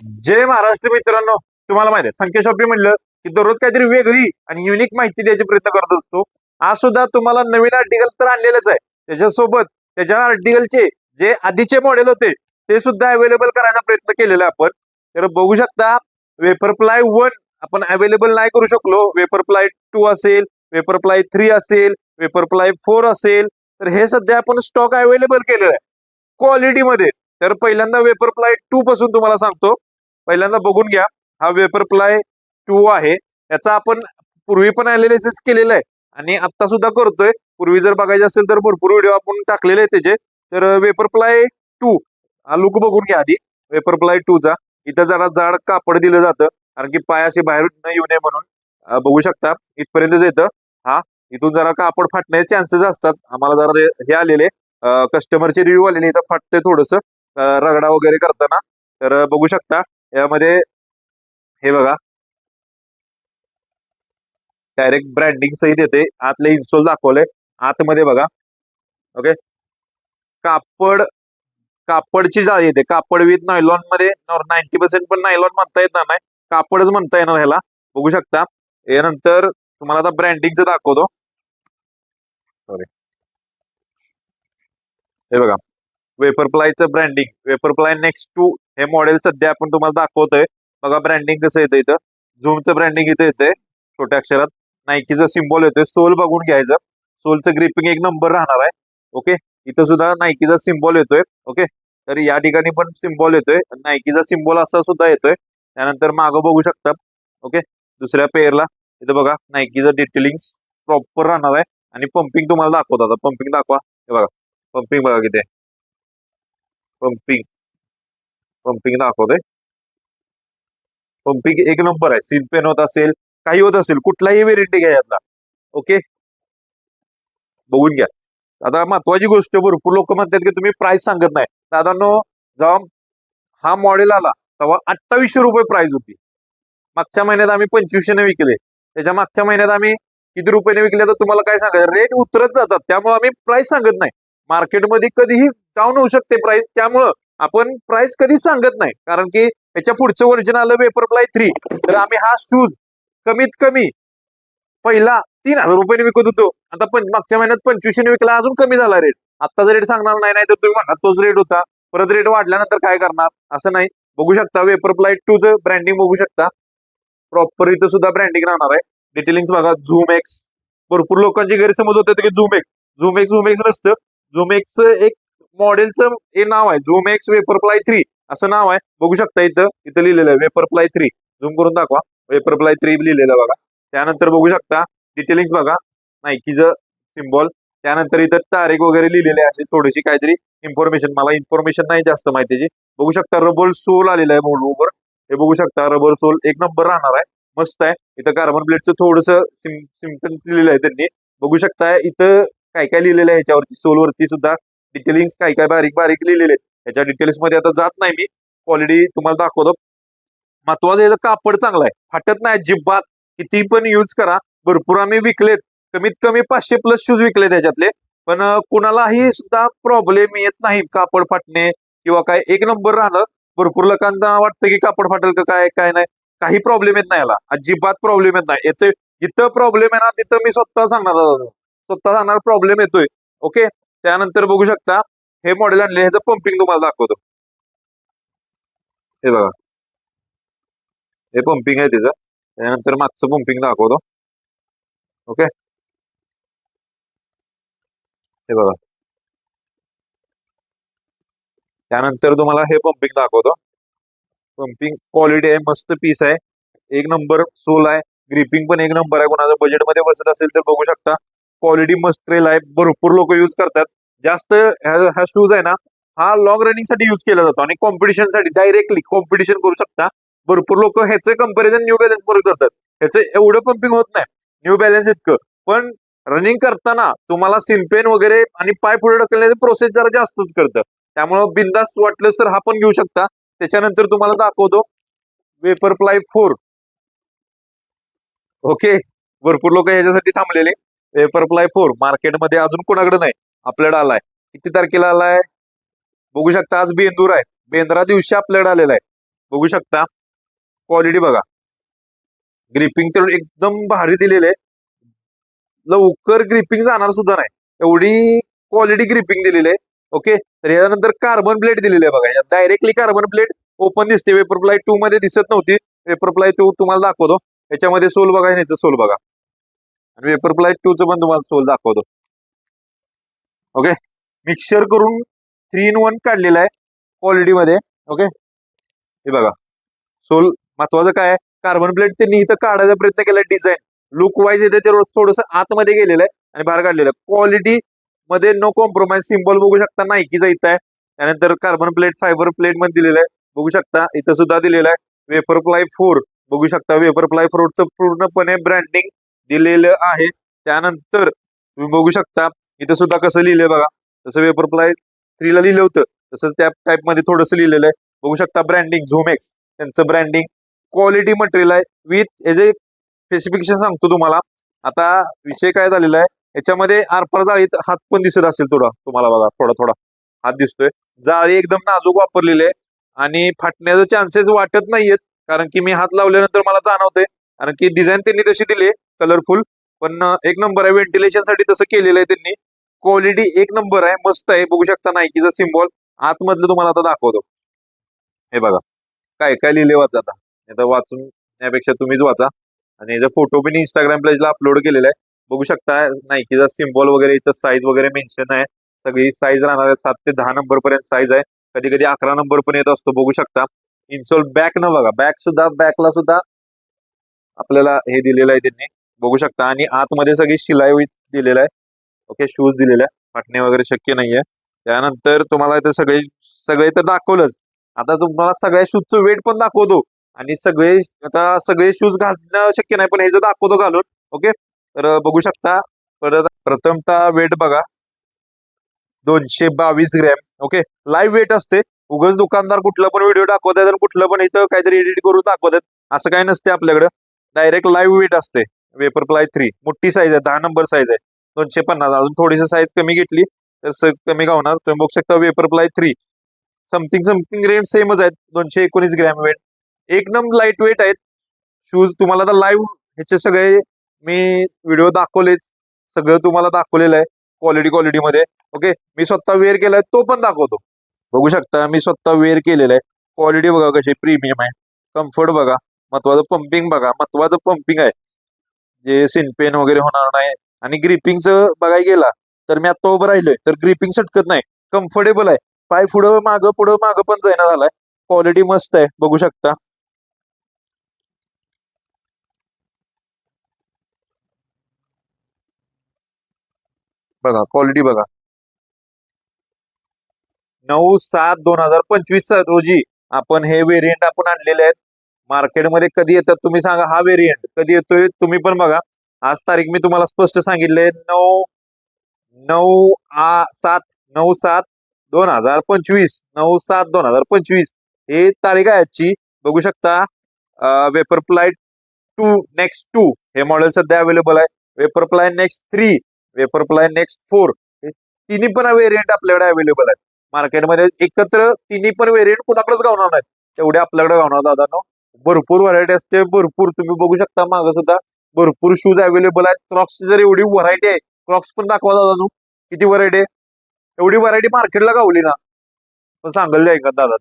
जय महाराष्ट्र मित्रांनो. तुम्हाला माहिती आहे संख्या शॉपी म्हणलं की दररोज काहीतरी वेगळी आणि युनिक माहिती द्यायचा प्रयत्न करत असतो. आज सुद्धा तुम्हाला नवीन आर्टिकल तर आणलेलंच आहे. त्याच्यासोबत त्याच्या आर्टिकलचे जे आधीचे मॉडेल होते ते सुद्धा अवेलेबल करायचा प्रयत्न केलेला आपण. तर बघू शकता वेपर प्लाय वन आपण अवेलेबल नाही करू शकलो. वेपर प्लाय टू असेल वेपर प्लाय थ्री असेल वेपर प्लाय फोर असेल. तर हे सध्या आपण स्टॉक अवेलेबल केलेलं आहे. क्वालिटीमध्ये तर पहिल्यांदा वेपर प्लाय टू पासून तुम्हाला सांगतो. पहिल्यांदा बघून घ्या. हा वेपर प्लाय टू आहे. याचा आपण पूर्वी पण अनालिसिस केलेलं आहे. आणि आता सुद्धा करतोय. पूर्वी जर बघायचे असेल तर भरपूर व्हिडिओ आपण टाकलेले आहेत त्याचे. तर वेपर प्लाय टू हा लुक बघून घ्या आधी. वेपर प्लाय टू चा. इथं जरा जाड कापड दिलं जातं. कारण की पाय असे बाहेर न येऊ नये म्हणून बघू शकता. इथपर्यंतच येतं. हा इथून जरा कापड फाटण्याचे चान्सेस असतात. आम्हाला जरा हे आलेले कस्टमरचे रिव्ह्यू आलेले इथं फाटते थोडस. रगडा वगैरे करताना. तर बघू शकता. यामध्ये हे बघा. डायरेक्ट ब्रँडिंग सहित येते. आतले इन्सोल दाखवले. आतमध्ये बघा. ओके कापड कापडची जाळी येते. कापड विथ नायलॉनमध्ये नाईन्टी पर्सेंट पण नायलॉन म्हणता येणार नाही. कापडच म्हणता येणार ह्याला. बघू शकता. यानंतर तुम्हाला आता ब्रँडिंगचं दाखवतो. सॉरी हे बघा. वेपर प्लायचं branding Vaporfly next two हे मॉडेल सध्या आपण तुम्हाला दाखवतोय. बघा ब्रँडिंग कसं येतं इथं. झूमचं ब्रँडिंग इथं येतंय. छोट्या अक्षरात. नाईकीचं सिम्बॉल येतोय. सोल बघून घ्यायचं. सोलचं ग्रिपिंग एक नंबर राहणार आहे. ओके इथं सुद्धा नायकीचा सिम्बॉल येतोय. ओके तर या ठिकाणी पण सिम्बॉल येतोय. नाईकीचा सिम्बॉल असा सुद्धा येतोय. त्यानंतर मागं बघू शकता. ओके दुसऱ्या पेअरला इथं बघा. नायकीचं डिटेलिंग प्रॉपर राहणार आहे. आणि पंपिंग तुम्हाला दाखवतो आता. पंपिंग दाखवा. हे बघा. पंपिंग बघा किती पंपिंग पंपिंग दाखवतोय पंपिंग एक नंबर आहे. सील पेन होत असेल काही होत असेल कुठलाही व्हेरिटी घ्या यातला. ओके बघून घ्या. आता महत्वाची गोष्ट भरपूर लोक म्हणतात की तुम्ही प्राइस सांगत नाही. दादांनो जेव्हा हा मॉडेल आला तेव्हा अठ्ठावीसशे रुपये प्राइस होती. मागच्या महिन्यात आम्ही पंचवीसशेने विकले. त्याच्या मागच्या महिन्यात आम्ही किती रुपयाने विकले तर तुम्हाला काय सांगायचं? रेट उतरत जातात. त्यामुळे आम्ही प्राइस सांगत नाही. मार्केटमध्ये कधीही डाऊन होऊ शकते प्राइस त्यामुळं आपण प्राइस कधीच सांगत नाही. कारण की याच्या पुढचं वर्जन आलं वेपर प्लाय थ्री तर आम्ही हा शूज कमीत कमी पहिला तीन हजार रुपयाने विकत होतो. आता पण मागच्या महिन्यात पंचवीसशे विकला अजून कमी झाला रेट आत्ताचा रेट सांगणार नाही नाही तर तुम्ही म्हणा तोच रेट होता. परत रेट वाढल्यानंतर काय करणार? असं नाही. बघू शकता वेपर प्लाय टूचं ब्रँडिंग बघू शकता. प्रॉपर इथं सुद्धा ब्रँडिंग राहणार आहे. डिटेलिंग्स बघा झूम एक्स भरपूर लोकांची गैरसमज होते की ZoomX ZoomX ZoomX नसतं. झूम एक्स एक मॉडेलचं हे नाव आहे. झूम एक्स वेपरप्लाय थ्री असं नाव आहे. बघू शकता इथं इथं लिहिलेलं आहे. वेपर प्लाय थ्री झूम करून दाखवा. वेपर प्लाय थ्री लिहिलेलं आहे बघा. त्यानंतर बघू शकता डिटेलिंग बघा. नाईकीचं सिम्बॉल त्यानंतर इथं तारीख वगैरे लिहिलेले आहे. थोडीशी काहीतरी इन्फॉर्मेशन मला इन्फॉर्मेशन नाही जास्त माहितीची. बघू शकता रबर सोल आलेलं आहे मोडवर हे बघू शकता रबर सोल एक नंबर राहणार आहे. मस्त आहे. इथं कार्बन प्लेटचं थोडस सिम सिंपल लिहिलेलं आहे त्यांनी. बघू शकता इथं काय काय लिहिलेलं आहे ह्याच्यावरती? सोलवरती सुद्धा डिटेलिंग काय काय बारीक बारीक लिहिलेले ह्याच्या डिटेल्समध्ये आता जात नाही मी. क्वालिटी तुम्हाला दाखवतो. महत्वाचं याचं कापड चांगलं आहे. फाटत नाही जिब्बात किती पण यूज करा. भरपूर आम्ही विकलेत. कमीत कमी पाचशे प्लस शूज विकले त्याच्यातले पण कुणालाही सुद्धा प्रॉब्लेम येत नाही कापड फाटणे किंवा काय. एक नंबर राहणं. भरपूर लोकांना वाटतं की कापड फाटेल का काय काय नाही. काही प्रॉब्लेम येत नाही याला. अजिबात प्रॉब्लेम येत नाही. येते जिथं प्रॉब्लेम आहे ना तिथं मी स्वतः सांगणार स्वतः सांगणार प्रॉब्लेम येतोय. ओके त्यानंतर बघू शकता हे मॉडेल आणले ह्याचं पंपिंग तुम्हाला दाखवतो. हे बघा. हे पंपिंग आहे त्याचं त्यानंतर मागचं पंपिंग दाखवतो. ओके हे बघा. त्यानंतर तुम्हाला हे पंपिंग दाखवतो. पंपिंग क्वालिटी आहे मस्त पीस आहे. एक नंबर सोल आहे. ग्रिपिंग पण एक नंबर आहे. कोणाचं बजेटमध्ये बसत असेल तर बघू शकता. क्वालिटी मस्त ट्रेल आहे. भरपूर लोक यूज करतात. जास्त हा शूज आहे ना हा लॉंग रनिंगसाठी युज केला जातो. आणि कॉम्पिटिशनसाठी डायरेक्टली कॉम्पिटिशन करू शकता. भरपूर लोक ह्याचं कंपॅरिझन न्यू बॅलन्स बरोबर करतात. ह्याचं एवढं पंपिंग होत नाही. न्यू बॅलन्स इतकं. पण रनिंग करताना तुम्हाला सिनपेन वगैरे आणि पाय पुढे ढकलण्याचे प्रोसेस जरा जास्तच करतं. त्यामुळं बिंदास वाटलं तर हा पण घेऊ शकता. त्याच्यानंतर तुम्हाला दाखवतो. वेपर प्लाय फोर ओके भरपूर लोक ह्याच्यासाठी थांबलेले. Vaporfly four. मार्केटमध्ये अजून कोणाकडे नाही. आपल्याकडे आलाय. किती तारखेला आलाय? बघू शकता आज बेंदूर आहे. बेंद्रा दिवशी आपल्याकडे आलेला आहे. बघू शकता. क्वालिटी बघा. ग्रिपिंग तर एकदम भारी दिलेले. आहे लवकर ग्रिपिंग जाणार सुद्धा नाही. एवढी क्वालिटी ग्रिपिंग दिलेली. आहे ओके तर यानंतर कार्बन प्लेट दिलेली आहे बघा. डायरेक्टली कार्बन प्लेट ओपन दिसते. वेपर प्लाय टू मध्ये दिसत नव्हती. वेपर प्लाय टू तुम्हाला दाखवतो. याच्यामध्ये सोल बघा आणि याचं सोल बघा. आणि वेपर प्लाय टू च पण तुम्हाला सोल दाखवतो. ओके मिक्सर करून थ्री इन वन काढलेला आहे क्वालिटीमध्ये ओके हे बघा. सोल महत्वाचं काय आहे? कार्बन प्लेट त्यांनी इथं काढायचा प्रयत्न केला डिझाईन लुक वाईज येते ते थोडस आतमध्ये गेलेलं आहे आणि बाहेर काढलेलं आहे. क्वालिटी मध्ये नो कॉम्प्रोमाइज सिम्बॉल बघू शकता. नाईकीचा इथं आहे. त्यानंतर कार्बन प्लेट फायबर प्लेटमध्ये दिलेलं आहे. बघू शकता. इथं सुद्धा दिलेलं आहे. वेपर प्लाय फोर बघू शकता. वेपर प्लाय फोरचं पूर्णपणे ब्रँडिंग दिलेलं आहे. त्यानंतर तुम्ही बघू शकता इथं सुद्धा कसं लिहिलंय बघा. जसं वेपर प्लाय थ्रीला लिहिलं होतं तसंच त्या टाईपमध्ये थोडंसं लिहिलेलं आहे. बघू शकता ब्रँडिंग झोमॅक्स त्यांचं ब्रँडिंग क्वालिटी मटेरियल आहे. विथ एज ए स्पेसिफिकेशन सांगतो तुम्हाला. आता विषय काय झालेला आहे याच्यामध्ये आरपार जाळीत हात पण दिसत असेल थोडा तुम्हाला बघा थोडा थोडा. हात दिसतोय. जाळी एकदम नाजूक वापरलेली आहे. आणि फाटण्याचे चान्सेस वाटत नाहीयेत कारण की मी हात लावल्यानंतर मला जाणवतंय. कारण की डिझाईन त्यांनी तशी दिली कलरफुल पण एक नंबर आहे व्हेंटिलेशनसाठी तसं केलेलं आहे त्यांनी. क्वालिटी एक नंबर आहे मस्त आहे. बघू शकता नायकीचा सिम्बॉल आतमधलं तुम्हाला आता दाखवतो. हे बघा. काय काय लिहिले वाचा आता. आता वाचून यापेक्षा तुम्हीच वाचा. आणि याचा फोटो पण इंस्टाग्राम पेजला अपलोड केलेला आहे. बघू शकता नायकीचा सिम्बॉल वगैरे इथं साईज वगैरे मेन्शन आहे. सगळी साईज राहणार आहे सात ते दहा नंबर पर्यंत साईज आहे. कधी कधी अकरा नंबर पण येत असतो बघू शकता. इन्सोल बॅक न बघा. बॅक सुद्धा बॅकला सुद्धा आपल्याला हे दिलेलं आहे त्यांनी. बघू शकता. आणि आतमध्ये सगळी शिलाई दिलेला दिलेलं आहे. ओके शूज दिलेले आहे फाटणे वगैरे शक्य नाहीये. त्यानंतर तुम्हाला इथे सगळे सगळे तर दाखवलंच. आता तुम्हाला सगळ्या शूजचं वेट पण दाखवतो. आणि सगळे आता सगळे शूज घालणं शक्य नाही पण हे जर दाखवतो घालून ओके? तर बघू शकता. परत प्रथमतः वेट बघा. दोनशे बावीस ग्रॅम ओके? लाईव्ह वेट असते. उगाच दुकानदार कुठला पण व्हिडिओ दाखवतात आणि कुठलं पण इथं काहीतरी एडिट करून दाखवतात असं काही नसते आपल्याकडं. डायरेक्ट लाईव्ह वेट असते. वेपर प्लाय थ्री मोठी साईज आहे दहा नंबर साईज आहे. दोनशे पन्नास. अजून थोडीशी साईज कमी घेतली तर कमी गावणार. तुम्ही बघू शकता Vaporfly three something something rate सेमच आहेत. दोनशे एकोणीस ग्रॅम वेट एक नंबर लाइट वेट आहेत. शूज तुम्हाला आता लाईव्ह ह्याचे सगळे मी व्हिडिओ दाखवलेच सगळं तुम्हाला दाखवलेलं आहे. क्वालिटी क्वालिटीमध्ये ओके मी स्वतः वेअर केलाय तो पण दाखवतो. बघू शकता मी स्वतः वेअर केलेला आहे. क्वालिटी बघा कशी प्रीमियम आहे. कम्फर्ट बघा. महत्वाचं पंपिंग बघा. महत्वाचं पंपिंग आहे. जे सिनपेन वगैरे होणार नाही आणि ग्रिपिंगचं बघायला गेला तर मी आता उभं राहिलोय. तर ग्रिपिंग सटकत नाही. कम्फर्टेबल आहे. पाय पुढं मागं पुढं मागं पण जायना झालाय. क्वालिटी मस्त आहे. बघू शकता. बघा क्वालिटी बघा. नऊ सात दोन हजार पंचवीस रोजी आपण हे वेरियंट आपण आणलेले आहेत. मार्केटमध्ये कधी येतात तुम्ही सांगा हा व्हेरियंट कधी येतोय तुम्ही पण बघा. आज तारीख मी तुम्हाला स्पष्ट सांगितले नऊ नऊ आ सात नऊ सात दोन हजार पंचवीस. नऊ सात दोन हजार पंचवीस. हे तारीख आहे आजची. बघू शकता Vaporfly two next two हे मॉडेल सध्या अवेलेबल आहे. Vaporfly next three Vaporfly next four हे तिन्ही पण व्हेरियंट आपल्याकडे अवेलेबल आहेत. मार्केटमध्ये एकत्र तिन्ही पण व्हेरियंट कुणाकडेच गावणार नाहीत. तेवढे आपल्याकडे गावणार दादा नो भरपूर व्हरायटी असते. भरपूर तुम्ही बघू शकता मागं सुद्धा. भरपूर शूज अवेलेबल आहेत. क्रॉक्सची जर एवढी व्हरायटी आहे क्रॉक्स पण दाखवा दादा दादांनो किती व्हरायटी आहे? एवढी व्हरायटी मार्केटला गावली ना. पण सांगल द्या ऐकत दादा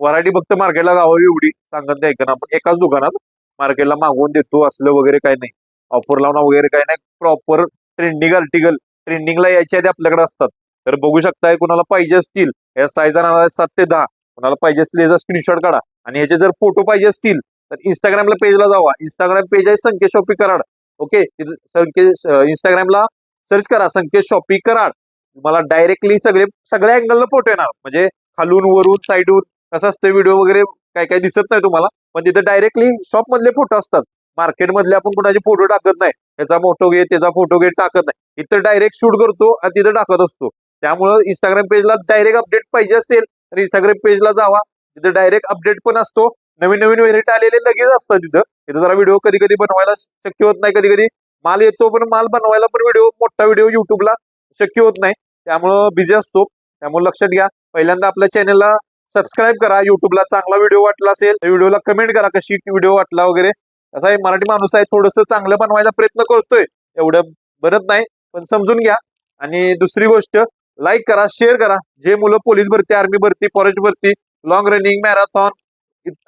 व्हरायटी फक्त मार्केटला गावावी एवढी. सांगत द्या ना आपण एकाच दुकानात मार्केटला मागवून देतो. असलं वगैरे काही नाही. ऑफर लावणं वगैरे काही नाही. प्रॉपर ट्रेंडिंग आर्टिकल ट्रेंडिंगला यायच्या आधी आपल्याकडे असतात. तर बघू शकताय कुणाला पाहिजे असतील. या साईज सात ते दहा. कुणाला पाहिजे असतील याचा स्क्रीनशॉट काढा. आणि याचे जर फोटो पाहिजे असतील तर इंस्टाग्रामला पेजला जावा. इंस्टाग्राम पेज आहे संकेत शॉपी कराड. ओके संकेत इंस्टाग्रामला सर्च करा संकेत शॉपी कराड. तुम्हाला डायरेक्टली सगळे सगळ्या अँगलला फोटो येणार. म्हणजे खालून वरून साईडून कसं असतं व्हिडिओ वगैरे काय काय दिसत नाही तुम्हाला पण तिथं डायरेक्टली शॉप मधले फोटो असतात. मार्केटमधले आपण कुणाचे फोटो टाकत नाही. त्याचा फोटो घे त्याचा फोटो घे टाकत नाही. इथं डायरेक्ट शूट करतो आणि तिथं टाकत असतो. त्यामुळं इंस्टाग्राम पेजला डायरेक्ट अपडेट पाहिजे असेल तर इंस्टाग्राम पेजला जावा. तिथं डायरेक्ट अपडेट पण असतो. नवीन नवीन व्हेरियंट आलेले लगेच असतात तिथं. तिथं जरा व्हिडिओ कधी कधी बनवायला शक्य होत नाही. कधी कधी माल येतो पण माल बनवायला पण व्हिडिओ मोठा व्हिडिओ युट्यूबला शक्य होत नाही. त्यामुळं बिझी असतो. त्यामुळे लक्षात घ्या. पहिल्यांदा आपल्या चॅनलला सबस्क्राईब करा. युट्यूबला चांगला व्हिडिओ वाटला असेल तर व्हिडिओला कमेंट करा कशी व्हिडिओ वाटला वगैरे. असा आहे मराठी माणूस आहे. थोडस चांगलं बनवायचा प्रयत्न करतोय. एवढं बनत नाही. पण समजून घ्या. आणि दुसरी गोष्ट लाईक करा शेअर करा. जे मुलं पोलीस भरती आर्मी भरती फॉरेस्ट भरती लॉंग रनिंग मॅरेथॉन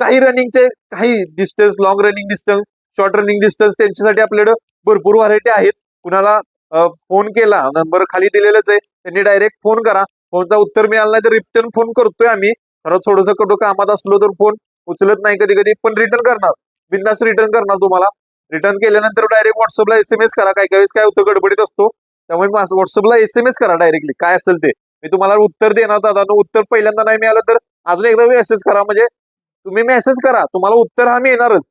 काही रनिंगचे काही distance long running distance short running distance त्यांच्यासाठी आपल्याकडे भरपूर व्हरायटी आहेत. कुणाला फोन केला नंबर खाली दिलेलाच आहे. त्यांनी डायरेक्ट फोन करा. फोनचा उत्तर मिळाला नाही तर रिटर्न फोन करतोय आम्ही. खरं थोडंसं कुठं कामात असलो तर फोन उचलत नाही कधी कधी पण रिटर्न करणार. बिंदास रिटर्न करणार तुम्हाला. रिटर्न केल्यानंतर डायरेक्ट व्हॉट्सअपला एस एम एस करा. काही काही वेळेस काय होतं गडबडीत असतो. त्यामुळे व्हॉट्सअपला एस एम एस करा डायरेक्टली काय असेल ते. मी तुम्हाला उत्तर देणार दादा उत्तर पहिल्यांदा नाही मिळालं तर अजून एकदा मेसेज करा. म्हणजे तुम्ही मेसेज करा. तुम्हाला उत्तर हा मिळणारच.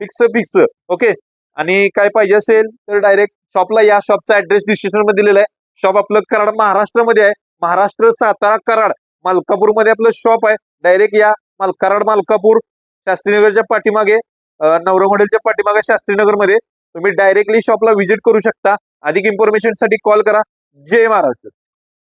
फिक्स फिक्स ओके आणि काय पाहिजे असेल तर डायरेक्ट शॉपला या शॉपचा ऍड्रेस डिस्क्रिप्शनमध्ये दिलेला आहे. शॉप आपलं कराड महाराष्ट्रामध्ये आहे. महाराष्ट्र सातारा कराड. मालकापूरमध्ये आपलं शॉप आहे. डायरेक्ट या माल कराड मालकापूर शास्त्रीनगरच्या पाठीमागे अं, नवरा मॉडेलच्या पाठीमागे शास्त्रीनगरमध्ये तुम्ही डायरेक्टली शॉपला व्हिजिट करू शकता. अधिक इन्फॉर्मेशनसाठी कॉल करा. जय महाराष्ट्र.